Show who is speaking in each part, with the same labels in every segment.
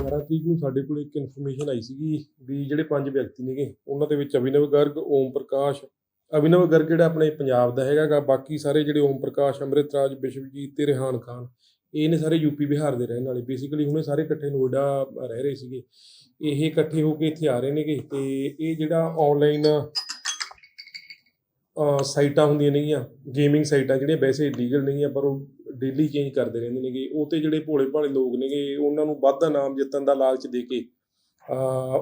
Speaker 1: ਗਿਆਰਾਂ ਤਰੀਕ ਨੂੰ ਸਾਡੇ ਕੋਲ ਇੱਕ ਇਨਫੋਰਮੇਸ਼ਨ ਆਈ ਸੀਗੀ ਵੀ ਜਿਹੜੇ ਪੰਜ ਵਿਅਕਤੀ ਨੇਗੇ, ਉਹਨਾਂ ਦੇ ਵਿੱਚ ਅਭਿਨਵ ਗਰਗ, ਓਮ ਪ੍ਰਕਾਸ਼, ਅਭਿਨਵ ਗਰਗ ਜਿਹੜਾ ਆਪਣੇ ਪੰਜਾਬ ਦਾ ਹੈਗਾ ਗਾ ਬਾਕੀ ਸਾਰੇ ਜਿਹੜੇ ਓਮ ਪ੍ਰਕਾਸ਼, ਅੰਮ੍ਰਿਤਰਾਜ ਵਿਸ਼ਵਜੀਤ ਤੇ ਰਿਹਾਨ ਖਾਨ ਇਹ ਨੇ ਸਾਰੇ ਯੂਪੀ ਬਿਹਾਰ ਦੇ ਰਹਿਣ ਵਾਲੇ। ਬੇਸਿਕਲੀ ਹੁਣੇ ਸਾਰੇ ਇਕੱਠੇ ਨੋਇਡਾ ਰਹਿ ਰਹੇ ਸੀਗੇ। ਇਹ ਇਕੱਠੇ ਹੋ ਕੇ ਇੱਥੇ ਆ ਰਹੇ ਨੇਗੇ ਤੇ ਇਹ ਜਿਹੜਾ ਆਨਲਾਈਨ ਸਾਈਟਾਂ ਹੁੰਦੀਆਂ ਨੇਗੀਆਂ ਗੇਮਿੰਗ ਸਾਈਟਾਂ ਜਿਹੜੀਆਂ ਵੈਸੇ ਲੀਗਲ ਨਹੀਂ ਆ ਪਰ ਉਹ ਡੇਲੀ ਚੇਂਜ ਕਰਦੇ ਰਹਿੰਦੇ ਨੇਗੇ। ਉਹ ਤੇ ਜਿਹੜੇ ਭੋਲੇ ਭਾਲੇ ਲੋਕ ਨੇਗੇ, ਉਹਨਾਂ ਨੂੰ ਵਾਧਾ ਨਾਮ ਜਿੱਤਣ ਦਾ ਲਾਲਚ ਦੇ ਕੇ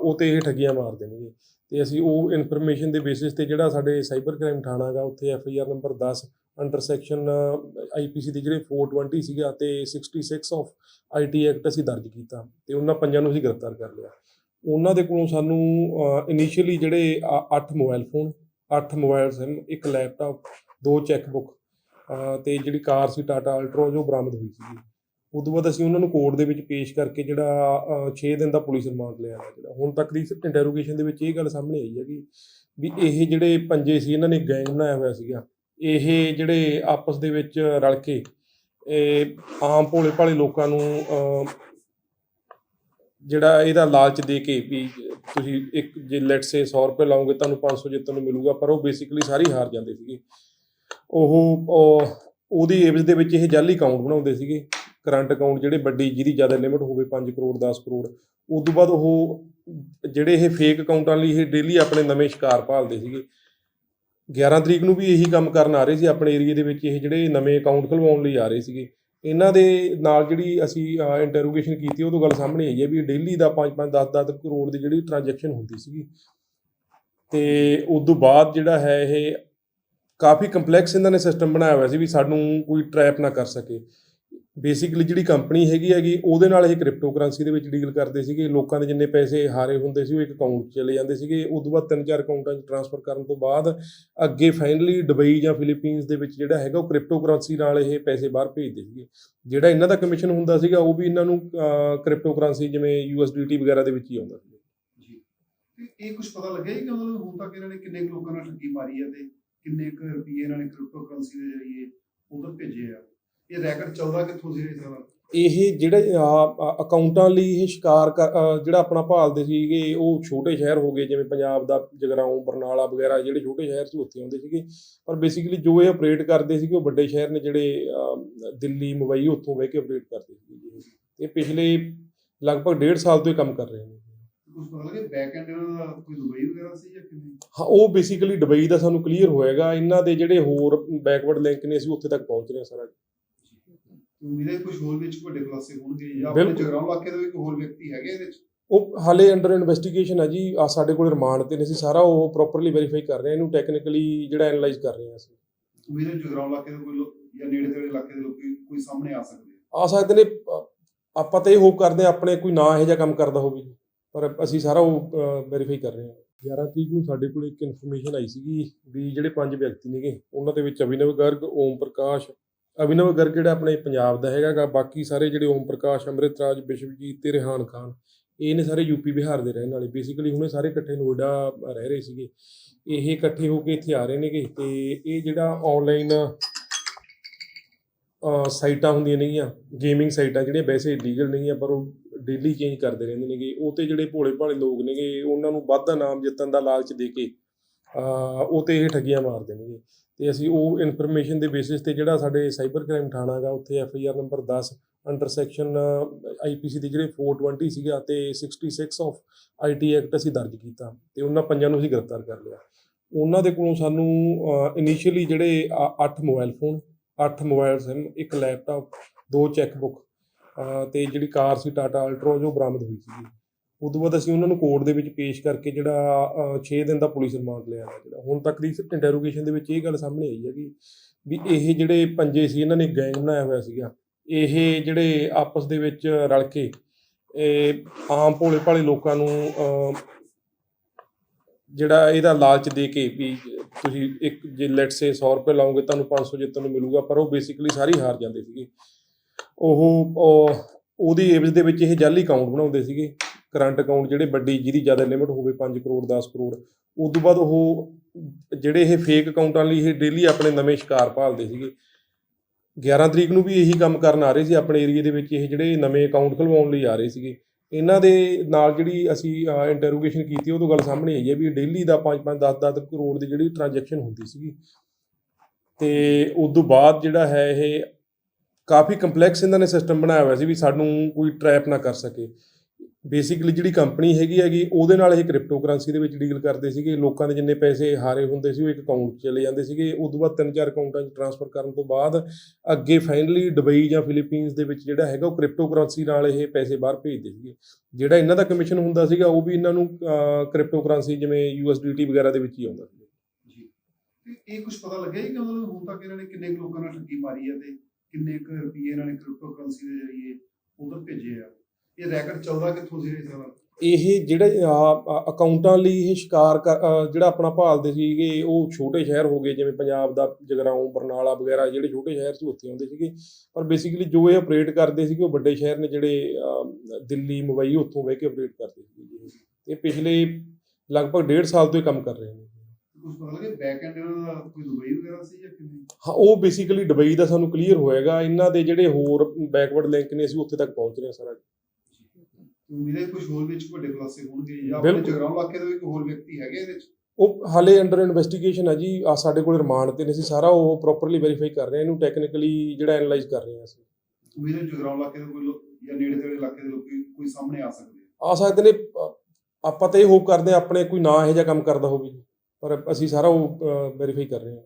Speaker 1: ਉਹ ਤੇ ਇਹ ਠੱਗੀਆਂ ਮਾਰਦੇ ਨੇਗੇ। ਤੇ ਅਸੀਂ ਉਹ ਇਨਫੋਰਮੇਸ਼ਨ ਦੇ ਬੇਸਿਸ ਤੇ ਜਿਹੜਾ ਸਾਡੇ ਸਾਈਬਰ ਕ੍ਰਾਈਮ ਥਾਣਾ ਗਾ, ਉੱਥੇ F I R number 10 under section IPC ਦੇ ਜਿਹੜੇ 420 ਸੀਗਾ ਤੇ 66 ਆਫ ਆਈਟੀ ਐਕਟ ਅਸੀਂ ਦਰਜ ਕੀਤਾ ਤੇ ਉਹਨਾਂ ਪੰਜਾਂ ਨੂੰ ਅਸੀਂ ਗ੍ਰਿਫਤਾਰ ਕਰ ਲਿਆ। ਉਹਨਾਂ ਦੇ ਕੋਲੋਂ ਸਾਨੂੰ ਇਨੀਸ਼ੀਅਲੀ ਜਿਹੜੇ 8 ਮੋਬਾਈਲ ਫੋਨ 8 ਮੋਬਾਈਲ ਸਿਮ ਇੱਕ ਲੈਪਟਾਪ ਦੋ ਚੈੱਕ ਬੁੱਕ ਤੇ ਜਿਹੜੀ ਕਾਰ ਸੀ ਟਾਟਾ ਅਲਟ੍ਰਾ ਜੋ ਬਰਾਮਦ ਹੋਈ ਸੀ ਉਸ ਤੋਂ ਬਾਅਦ ਅਸੀਂ ਉਹਨਾਂ ਨੂੰ ਕੋਰਟ ਦੇ ਵਿੱਚ ਪੇਸ਼ ਕਰਕੇ ਜਿਹੜਾ 6 ਦਿਨ ਦਾ ਪੁਲਿਸ ਰਿਮਾਂਡ ਲਿਆ ਗਾ ਜਿਹੜਾ। ਹੁਣ ਤੱਕ ਦੀ ਇੰਟਰੋਗੇਸ਼ਨ ਦੇ ਵਿੱਚ ਇਹ ਗੱਲ ਸਾਹਮਣੇ ਆਈ ਹੈ ਕਿ ਵੀ ਇਹ ਜਿਹੜੇ ਪੰਜੇ ਸੀ, ਇਹਨਾਂ ਨੇ ਗੈਂਗ ਬਣਾਇਆ ਹੋਇਆ ਸੀਗਾ। ਇਹ ਜਿਹੜੇ ਆਪਸ ਦੇ ਵਿੱਚ ਰਲ ਕੇ ਇਹ ਆਮ ਭੋਲੇ ਭਾਲੇ ਲੋਕਾਂ ਨੂੰ ਅਹ, ਜਿਹੜਾ ਇਹਦਾ ਲਾਲਚ ਦੇ ਕੇ ਵੀ ਤੁਸੀਂ ਇੱਕ ਜੇ ਲੈਟ ਸੇ 100 ਰੁਪਏ ਲਾਓਗੇ ਤੁਹਾਨੂੰ 500 ਜਿੱਤਣ ਨੂੰ ਮਿਲੂਗਾ ਪਰ ਉਹ ਬੇਸਿਕਲੀ ਸਾਰੀ ਹਾਰ ਜਾਂਦੇ ਸੀਗੇ। ਉਹ ਉਹ- ਉਹਦੀ ਏਵਜ ਦੇ ਵਿੱਚ ਇਹ ਜਾਲੀ ਅਕਾਊਂਟ ਬਣਾਉਂਦੇ ਸੀਗੇ। ਕਰੰਟ ਅਕਾਊਂਟ ਜਿਹੜੇ ਵੱਡੀ ਜਿਹਦੀ ਜ਼ਿਆਦਾ ਲਿਮਿਟ ਹੋਵੇ 5 ਕਰੋੜ 10 ਕਰੋੜ ਉਸ ਤੋਂ ਬਾਅਦ ਉਹ ਜਿਹੜੇ ਇਹ ਫੇਕ ਅਕਾਊਂਟਾਂ ਲਈ ਇਹ ਡੇਲੀ ਆਪਣੇ ਨਵੇਂ ਸ਼ਿਕਾਰ ਭਾਲਦੇ ਸੀਗੇ। 11 ਤਰੀਕ ਨੂੰ ਵੀ ਇਹੀ ਕੰਮ ਕਰਨ ਆ ਰਹੇ ਸੀ ਆਪਣੇ ਏਰੀਆ ਦੇ ਵਿੱਚ, ਇਹ ਜਿਹੜੇ ਨਵੇਂ ਅਕਾਊਂਟ ਖੁਲਵਾਉਣ ਲਈ ਆ ਰਹੇ ਸੀਗੇ। ਇਹਨਾਂ ਦੇ ਨਾਲ ਜਿਹੜੀ ਅਸੀਂ ਇੰਟਰੋਗੇਸ਼ਨ ਕੀਤੀ, ਉਹ ਤੋਂ ਗੱਲ ਸਾਹਮਣੇ ਆਈ ਹੈ ਵੀ ਡੇਲੀ ਦਾ 5-5 10-10 ਕਰੋੜ ਦੀ ਜਿਹੜੀ ਟ੍ਰਾਂਜੈਕਸ਼ਨ ਹੁੰਦੀ ਸੀਗੀ। ਤੇ ਉਸ ਤੋਂ ਬਾਅਦ ਜਿਹੜਾ ਹੈ ਇਹ ਕਾਫੀ ਕੰਪਲੈਕਸ ਇਹਨਾਂ ਨੇ ਸਿਸਟਮ ਬਣਾਇਆ ਹੋਇਆ ਸੀ ਵੀ ਸਾਨੂੰ ਕੋਈ ਟ੍ਰੈਪ ਨਾ ਕਰ ਸਕੇ। ਬੇਸਿਕਲੀ ਜਿਹੜੀ ਕੰਪਨੀ ਹੈਗੀ ਹੈਗੀ, ਉਹਦੇ ਨਾਲ ਇਹ ਕ੍ਰਿਪਟੋ ਕਰੰਸੀ ਦੇ ਵਿੱਚ ਡੀਲ ਕਰਦੇ ਸੀਗੇ। ਲੋਕਾਂ ਦੇ ਜਿੰਨੇ ਪੈਸੇ ਹਾਰੇ ਹੁੰਦੇ ਸੀ, ਉਹ ਇੱਕ ਅਕਾਊਂਟ 'ਚ ਚਲੇ ਜਾਂਦੇ ਸੀਗੇ। ਉਸ ਤੋਂ ਬਾਅਦ ਤਿੰਨ ਚਾਰ ਅਕਾਊਂਟਾਂ 'ਚ ਟ੍ਰਾਂਸਫਰ ਕਰਨ ਤੋਂ ਬਾਅਦ ਅੱਗੇ ਫਾਈਨਲੀ ਦੁਬਈ ਜਾਂ ਫਿਲੀਪੀਨਸ ਦੇ ਵਿੱਚ ਜਿਹੜਾ ਹੈਗਾ, ਉਹ ਕ੍ਰਿਪਟੋ ਕਰੰਸੀ ਨਾਲ ਇਹ ਪੈਸੇ ਬਾਹਰ ਭੇਜਦੇ ਸੀਗੇ। ਜਿਹੜਾ ਇਹਨਾਂ ਦਾ ਕਮਿਸ਼ਨ ਹੁੰਦਾ ਸੀਗਾ, ਉਹ ਵੀ ਇਹਨਾਂ ਨੂੰ ਕ੍ਰਿਪਟੋ ਕਰੰਸੀ ਜਿਵੇਂ ਯੂਐਸਡੀਟੀ ਵਗੈਰਾ ਦੇ ਵਿੱਚ ਹੀ ਆਉਂਦਾ ਸੀ
Speaker 2: ਜੀ। ਤੇ ਇਹ ਕੁਝ ਪਤਾ ਲੱਗਿਆ ਜੀ ਕਿ ਮਤਲਬ ਹੁਣ ਤੱਕ ਇਹਨਾਂ ਨੇ ਕਿੰਨੇ ਕੁ ਲੋਕਾਂ ਨਾਲ ਠੱਗੀ ਮਾਰੀ ਹੈ ਤੇ ਕਿੰਨੇ ਕੁ ਰੁਪਏ ਇਹਨਾਂ ਨੇ ਕ੍ਰਿਪਟੋ ਕਰੰਸੀ ਦੇ ਜ਼ਰੀਏ ਉਧਰ ਭੇਜੇ ਆ? ਇਹ ਰੈਕਟ ਚੱਲਦਾ ਕਿੱਥੋਂ ਸੀ ਇਹ ਸਾਰਾ
Speaker 1: ਇਹ ਜਿਹੜੇ ਅਕਾਊਂਟਾਂ ਲਈ ਇਹ ਸ਼ਿਕਾਰ ਜਿਹੜਾ ਆਪਣਾ ਭਾਲਦੇ ਸੀਗੇ ਉਹ ਛੋਟੇ ਸ਼ਹਿਰ ਹੋ ਗਏ ਜਿਵੇਂ ਪੰਜਾਬ ਦਾ ਜਗਰਾਉਂ ਬਰਨਾਲਾ ਵਗੈਰਾ ਜਿਹੜੇ ਛੋਟੇ ਸ਼ਹਿਰ ਸੀ ਉੱਥੇ ਆਉਂਦੇ ਸੀਗੇ। ਪਰ ਬੇਸਿਕਲੀ ਜੋ ਇਹ ਆਪਰੇਟ ਕਰਦੇ ਸੀਗੇ ਉਹ ਵੱਡੇ ਸ਼ਹਿਰ ਨੇ ਜਿਹੜੇ ਦਿੱਲੀ ਮੁੰਬਈ ਉੱਥੋਂ ਬਹਿ ਕੇ ਆਪਰੇਟ ਕਰਦੇ ਸੀਗੇ ਇਹ। ਪਿਛਲੇ ਲਗਭਗ ਡੇਢ ਸਾਲ ਤੋਂ ਇਹ ਕੰਮ ਕਰ ਰਹੇ ਨੇ।
Speaker 2: ਕੁਝ ਪਤਾ ਲੱਗਿਆ ਬੈਕ ਐਂਡ ਇਹਨਾਂ ਦਾ ਕੋਈ ਦੁਬਈ ਵਗੈਰਾ ਸੀ ਜਾਂ ਕਿਵੇਂ?
Speaker 1: ਹਾਂ ਉਹ ਬੇਸਿਕਲੀ ਦੁਬਈ ਦਾ ਸਾਨੂੰ ਕਲੀਅਰ ਹੋਏਗਾ। ਇਹਨਾਂ ਦੇ ਜਿਹੜੇ ਹੋਰ ਬੈਕਵਰਡ ਲਿੰਕ ਨੇ ਅਸੀਂ ਉੱਥੇ ਤੱਕ ਪਹੁੰਚ ਰਹੇ ਹਾਂ ਸਾਰਾ।
Speaker 2: ਹੈ ਕੁਝ ਹੋਰ ਵਿੱਚ ਵੱਡੇ ਖੁਲਾਸੇ ਹੋਣਗੇ ਜਾਂ ਆਪਣੇ
Speaker 1: ਬਿਲਕੁਲ।
Speaker 2: ਜਗਰਾਉਂ ਇਲਾਕੇ ਦੇ ਵੀ ਕੋਈ ਹੋਰ ਵਿਅਕਤੀ ਹੈਗੇ ਇਹਦੇ ਵਿੱਚ?
Speaker 1: ਉਹ ਹਾਲੇ ਅੰਡਰ ਇਨਵੈਸਟੀਗੇਸ਼ਨ ਹੈ ਜੀ ਆ ਸਾਡੇ ਕੋਲ ਰਿਮਾਂਡ ਤੇ ਨੇ ਅਸੀਂ ਸਾਰਾ ਉਹ ਪ੍ਰੋਪਰਲੀ ਵੈਰੀਫਾਈ ਕਰ ਰਹੇ ਹਾਂ ਇਹਨੂੰ ਟੈਕਨੀਕਲੀ ਜਿਹੜਾ ਐਨਾਲਾਈਜ਼ ਕਰ ਰਹੇ ਹਾਂ ਅਸੀਂ।
Speaker 2: ਉਮੀਦ ਹੈ ਜਗਰਾਉਂ ਇਲਾਕੇ ਦੇ ਕੋਈ ਲੋਕ ਜਾਂ ਨੇੜੇ ਤੇੜੇ ਇਲਾਕੇ ਦੇ ਲੋਕ ਕੋਈ ਸਾਹਮਣੇ ਆ ਸਕਦੇ ਆ।
Speaker 1: ਆ ਸਕਦੇ ਨੇ ਅ, ਆਪਾਂ ਤਾਂ ਇਹ ਹੋਪ ਕਰਦੇ ਹਾਂ ਆਪਣੇ ਕੋਈ ਨਾ ਇਹੋ ਜਿਹਾ ਕੰਮ ਕਰਦਾ ਹੋਵੇ ਜੀ ਪਰ ਅਸੀਂ ਸਾਰਾ ਉਹ ਵੈਰੀਫਾਈ ਕਰ ਰਹੇ ਹਾਂ। 11 ਤਰੀਕ ਨੂੰ ਸਾਡੇ ਕੋਲ ਇੱਕ ਇਨਫੋਰਮੇਸ਼ਨ ਆਈ ਸੀਗੀ ਵੀ ਜਿਹੜੇ ਪੰਜ ਵਿਅਕਤੀ ਨੇਗੇ ਉਹਨਾਂ ਦੇ ਵਿੱਚ ਅਭਿਨਵ ਗਰਗ ਓਮ ਪ੍ਰਕਾਸ਼ ਅਭਿਨਵ ਗਰਗ ਜਿਹੜਾ ਆਪਣੇ ਪੰਜਾਬ ਦਾ ਹੈਗਾ ਗਾ, ਬਾਕੀ ਸਾਰੇ ਜਿਹੜੇ ਓਮ ਪ੍ਰਕਾਸ਼ ਅੰਮ੍ਰਿਤਰਾਜ ਵਿਸ਼ਵਜੀਤ ਤੇ ਰਿਹਾਨ ਖਾਨ, ਇਹ ਨੇ ਸਾਰੇ ਯੂਪੀ ਬਿਹਾਰ ਦੇ ਰਹਿਣ ਵਾਲੇ। ਬੇਸਿਕਲੀ ਹੁਣੇ ਸਾਰੇ ਇਕੱਠੇ ਨੋਇਡਾ ਰਹਿ ਰਹੇ ਸੀਗੇ। ਇਹ ਇਕੱਠੇ ਹੋ ਕੇ ਇੱਥੇ ਆ ਰਹੇ ਨੇਗੇ ਤੇ ਇਹ ਜਿਹੜਾ ਆਨਲਾਈਨ ਸਾਈਟਾਂ ਹੁੰਦੀਆਂ ਨੇਗੀਆਂ ਗੇਮਿੰਗ ਸਾਈਟਾਂ ਜਿਹੜੀਆਂ ਵੈਸੇ ਲੀਗਲ ਨਹੀਂ ਆ ਪਰ ਉਹ ਡੇਲੀ ਚੇਂਜ ਕਰਦੇ ਰਹਿੰਦੇ ਨੇਗੇ। ਉਹ ਤੇ ਜਿਹੜੇ ਭੋਲੇ ਭਾਲੇ ਲੋਕ ਨੇਗੇ, ਉਹਨਾਂ ਨੂੰ ਵਾਧਾ ਨਾਮ ਜਿੱਤਣ ਦਾ ਲਾਲਚ ਦੇ ਕੇ ਉਹ ਤੇ ਇਹ ਠੱਗੀਆਂ ਮਾਰਦੇ ਨੇਗੇ। ਤੇ ਅਸੀਂ ਉਹ ਇਨਫੋਰਮੇਸ਼ਨ ਦੇ ਬੇਸਿਸ ਤੇ ਜਿਹੜਾ ਸਾਡੇ ਸਾਈਬਰ ਕ੍ਰਾਈਮ ਥਾਣਾ ਗਾ ਉੱਥੇ F I R number 10 under section IPC ਦੇ ਜਿਹੜੇ 420 ਸੀਗਾ ਤੇ 66 ਆਫ ਆਈਟੀ ਐਕਟ ਅਸੀਂ ਦਰਜ ਕੀਤਾ ਤੇ ਉਹਨਾਂ ਪੰਜਾਂ ਨੂੰ ਅਸੀਂ ਗ੍ਰਿਫਤਾਰ ਕਰ ਲਿਆ। ਉਹਨਾਂ ਦੇ ਕੋਲੋਂ ਸਾਨੂੰ ਇਨੀਸ਼ੀਅਲੀ ਜਿਹੜੇ 8 ਮੋਬਾਈਲ ਫੋਨ 8 ਮੋਬਾਈਲ ਸਿਮ ਇੱਕ ਲੈਪਟਾਪ ਦੋ ਚੈੱਕ ਬੁੱਕ ਤੇ ਜਿਹੜੀ ਕਾਰ ਸੀ ਟਾਟਾ ਅਲਟਰੋ ਜੋ ਬਰਾਮਦ ਹੋਈ ਸੀ ਉਸ ਤੋਂ ਬਾਅਦ ਅਸੀਂ ਉਹਨਾਂ ਨੂੰ ਕੋਰਟ ਦੇ ਵਿੱਚ ਪੇਸ਼ ਕਰਕੇ ਜਿਹੜਾ 6 ਦਿਨ ਦਾ ਪੁਲਿਸ ਰਿਮਾਂਡ ਲਿਆ ਗਾ ਜਿਹੜਾ। ਹੁਣ ਤੱਕ ਦੀ ਇੰਟਰੋਗੇਸ਼ਨ ਦੇ ਵਿੱਚ ਇਹ ਗੱਲ ਸਾਹਮਣੇ ਆਈ ਹੈ ਕਿ ਵੀ ਇਹ ਜਿਹੜੇ ਪੰਜੇ ਸੀ, ਇਹਨਾਂ ਨੇ ਗੈਂਗ ਬਣਾਇਆ ਹੋਇਆ ਸੀਗਾ, ਇਹ ਜਿਹੜੇ ਆਪਸ ਦੇ ਵਿੱਚ ਰਲ ਕੇ, ਇਹ ਆਮ ਭੋਲੇ ਭਾਲੇ ਲੋਕਾਂ ਨੂੰ ਜਿਹੜਾ ਇਹਦਾ ਲਾਲਚ ਦੇ ਕੇ ਵੀ ਤੁਸੀਂ ਇੱਕ ਜੇ ਲੈਟ ਸੇ 100 ਰੁਪਏ ਲਾਓਗੇ, ਤੁਹਾਨੂੰ 500 ਜਿੱਤਣ ਨੂੰ ਮਿਲੂਗਾ, ਪਰ ਉਹ ਬੇਸਿਕਲੀ ਸਾਰੇ ਹਾਰ ਜਾਂਦੇ ਸੀਗੇ। ਉਹ- ਉਹਦੀ ਏਵਜ ਦੇ ਵਿੱਚ ਇਹ ਜਾਲੀ ਅਕਾਊਂਟ ਬਣਾਉਂਦੇ ਸੀਗੇ। ਕਰੰਟ ਅਕਾਊਂਟ ਜਿਹੜੇ ਵੱਡੀ ਜਿਹਦੀ ਜ਼ਿਆਦਾ ਲਿਮਿਟ ਹੋਵੇ 5 ਕਰੋੜ 10 ਕਰੋੜ, ਉਸ ਤੋਂ ਬਾਅਦ ਉਹ ਜਿਹੜੇ ਇਹ ਫੇਕ ਅਕਾਊਂਟਾਂ ਲਈ ਇਹ ਡੇਲੀ ਆਪਣੇ ਨਵੇਂ ਸ਼ਿਕਾਰ ਭਾਲਦੇ ਸੀਗੇ। 11 ਤਰੀਕ ਨੂੰ ਵੀ ਇਹੀ ਕੰਮ ਕਰਨ ਆ ਰਹੇ ਸੀ, ਆਪਣੇ ਏਰੀਆ ਦੇ ਵਿੱਚ ਇਹ ਜਿਹੜੇ ਨਵੇਂ ਅਕਾਊਂਟ ਖਲਵਾਉਣ ਲਈ ਆ ਰਹੇ ਸੀਗੇ। ਇਹਨਾਂ ਦੇ ਨਾਲ ਜਿਹੜੀ ਅਸੀਂ ਇੰਟਰੋਗੇਸ਼ਨ ਕੀਤੀ, ਉਹ ਤੋਂ ਗੱਲ ਸਾਹਮਣੇ ਆਈ ਹੈ ਵੀ ਡੇਲੀ ਦਾ 5-5 10-10 ਕਰੋੜ ਦੀ ਜਿਹੜੀ ਟ੍ਰਾਂਜੈਕਸ਼ਨ ਹੁੰਦੀ ਸੀਗੀ। ਤੇ ਉਸ ਤੋਂ ਬਾਅਦ ਜਿਹੜਾ ਹੈ ਇਹ ਕਾਫੀ ਕੰਪਲੈਕਸ ਇਹਨਾਂ ਨੇ ਸਿਸਟਮ ਬਣਾਇਆ ਹੋਇਆ ਸੀ ਵੀ ਸਾਨੂੰ ਕੋਈ ਟ੍ਰੈਪ ਨਾ ਕਰ ਸਕੇ। ਬੇਸਿਕਲੀ ਜਿਹੜੀ ਕੰਪਨੀ ਹੈਗੀ ਹੈਗੀ, ਉਹਦੇ ਨਾਲ ਇਹ ਕ੍ਰਿਪਟੋ ਕਰੰਸੀ ਦੇ ਵਿੱਚ ਡੀਲ ਕਰਦੇ ਸੀਗੇ। ਲੋਕਾਂ ਦੇ ਜਿੰਨੇ ਪੈਸੇ ਹਾਰੇ ਹੁੰਦੇ ਸੀ, ਉਹ ਇੱਕ ਅਕਾਊਂਟ 'ਚ ਚਲੇ ਜਾਂਦੇ ਸੀਗੇ। ਉਸ ਤੋਂ ਬਾਅਦ ਤਿੰਨ ਚਾਰ ਅਕਾਊਂਟਾਂ 'ਚ ਟ੍ਰਾਂਸਫਰ ਕਰਨ ਤੋਂ ਬਾਅਦ ਅੱਗੇ ਫਾਈਨਲੀ ਦੁਬਈ ਜਾਂ ਫਿਲੀਪੀਨਸ ਦੇ ਵਿੱਚ ਜਿਹੜਾ ਹੈਗਾ, ਉਹ ਕ੍ਰਿਪਟੋ ਕਰੰਸੀ ਨਾਲ ਇਹ ਪੈਸੇ ਬਾਹਰ ਭੇਜਦੇ ਸੀਗੇ। ਜਿਹੜਾ ਇਹਨਾਂ ਦਾ ਕਮਿਸ਼ਨ ਹੁੰਦਾ ਸੀਗਾ, ਉਹ ਵੀ ਇਹਨਾਂ ਨੂੰ ਕ੍ਰਿਪਟੋ ਕਰੰਸੀ ਜਿਵੇਂ ਯੂਐਸਡੀਟੀ ਵਗੈਰਾ ਦੇ ਵਿੱਚ ਹੀ ਆਉਂਦਾ ਸੀ।
Speaker 2: ਜੀ। ਤੇ ਇਹ ਕੁਝ ਪਤਾ ਲੱਗਿਆ ਜੀ ਕਿ ਮਤਲਬ ਹੁਣ ਤੱਕ ਇਹਨਾਂ ਨੇ ਕਿੰਨੇ ਕੁ ਲੋਕਾਂ ਨਾਲ ਠੱਗੀ ਮਾਰੀ ਹੈ ਤੇ ਕਿੰਨੇ ਕੁ ਰੁਪਏ ਇਹਨਾਂ ਨੇ ਕ੍ਰਿਪਟੋ ਕਰੰਸੀ ਦੇ ਜ਼ਰੀਏ ਉਧਰ ਭੇਜੇ ਆ? ਇਹ ਰੈਕਟ ਚੱਲਦਾ ਕਿੱਥੋਂ ਸੀ ਇਹ ਸਾਰਾ
Speaker 1: ਇਹ ਜਿਹੜੇ ਅਕਾਊਂਟਾਂ ਲਈ ਇਹ ਸ਼ਿਕਾਰ ਜਿਹੜਾ ਆਪਣਾ ਭਾਲਦੇ ਸੀਗੇ ਉਹ ਛੋਟੇ ਸ਼ਹਿਰ ਹੋ ਗਏ ਜਿਵੇਂ ਪੰਜਾਬ ਦਾ ਜਗਰਾਉਂ ਬਰਨਾਲਾ ਵਗੈਰਾ ਜਿਹੜੇ ਛੋਟੇ ਸ਼ਹਿਰ ਸੀ ਉੱਥੇ ਆਉਂਦੇ ਸੀਗੇ। ਪਰ ਬੇਸਿਕਲੀ ਜੋ ਇਹ ਆਪਰੇਟ ਕਰਦੇ ਸੀਗੇ ਉਹ ਵੱਡੇ ਸ਼ਹਿਰ ਨੇ ਜਿਹੜੇ ਦਿੱਲੀ ਮੁੰਬਈ ਉੱਥੋਂ ਬਹਿ ਕੇ ਆਪਰੇਟ ਕਰਦੇ ਸੀਗੇ। ਇਹ ਪਿਛਲੇ ਲਗਭਗ ਡੇਢ ਸਾਲ ਤੋਂ ਇਹ ਕੰਮ ਕਰ ਰਹੇ ਨੇ। ਹਾਂ ਉਹ ਬੇਸਿਕਲੀ ਦੁਬਈ ਦਾ ਸਾਨੂੰ ਕਲੀਅਰ ਹੋਏਗਾ। ਇਹਨਾਂ ਦੇ ਜਿਹੜੇ ਹੋਰ ਬੈਕਵਰਡ ਲਿੰਕ ਨੇ ਅਸੀਂ ਉੱਥੇ ਤੱਕ ਪਹੁੰਚ ਰਹੇ ਹਾਂ ਸਾਰਾ।
Speaker 2: ਉਮੀਦ ਹੈ ਕੁਝ ਹੋਰ ਵਿੱਚ ਵੱਡੇ ਖੁਲਾਸੇ ਹੋਣਗੇ ਜਾਂ ਆਪਣੇ
Speaker 1: ਬਿਲਕੁਲ।
Speaker 2: ਜਗਰਾਉਂ ਇਲਾਕੇ ਦੇ ਵੀ ਕੋਈ ਹੋਰ ਵਿਅਕਤੀ ਹੈਗੇ ਇਹਦੇ ਵਿੱਚ?
Speaker 1: ਉਹ ਹਾਲੇ ਅੰਡਰ ਇਨਵੈਸਟੀਗੇਸ਼ਨ ਹੈ ਜੀ ਆ ਸਾਡੇ ਕੋਲ ਰਿਮਾਂਡ ਤੇ ਨੇ ਅਸੀਂ ਸਾਰਾ ਉਹ ਪ੍ਰੋਪਰਲੀ ਵੈਰੀਫਾਈ ਕਰ ਰਹੇ ਹਾਂ ਇਹਨੂੰ ਟੈਕਨੀਕਲੀ ਜਿਹੜਾ ਐਨਾਲਾਈਜ਼ ਕਰ ਰਹੇ ਹਾਂ ਅਸੀਂ।
Speaker 2: ਉਮੀਦ ਹੈ ਜਗਰਾਉਂ ਇਲਾਕੇ ਦੇ ਕੋਈ ਲੋਕ ਜਾਂ ਨੇੜੇ ਤੇੜੇ ਇਲਾਕੇ ਦੇ ਲੋਕ ਕੋਈ- ਸਾਹਮਣੇ ਆ ਸਕਦੇ ਆ।
Speaker 1: ਆ ਸਕਦੇ ਨੇ ਅ, ਆਪਾਂ ਤਾਂ ਇਹ ਹੋਪ ਕਰਦੇ ਹਾਂ ਆਪਣੇ ਕੋਈ ਨਾ ਇਹੋ ਜਿਹਾ ਕੰਮ ਕਰਦਾ ਹੋਵੇ ਜੀ ਪਰ ਅਸੀਂ ਸਾਰਾ ਉਹ ਵੈਰੀਫਾਈ ਕਰ ਰਹੇ ਹਾਂ।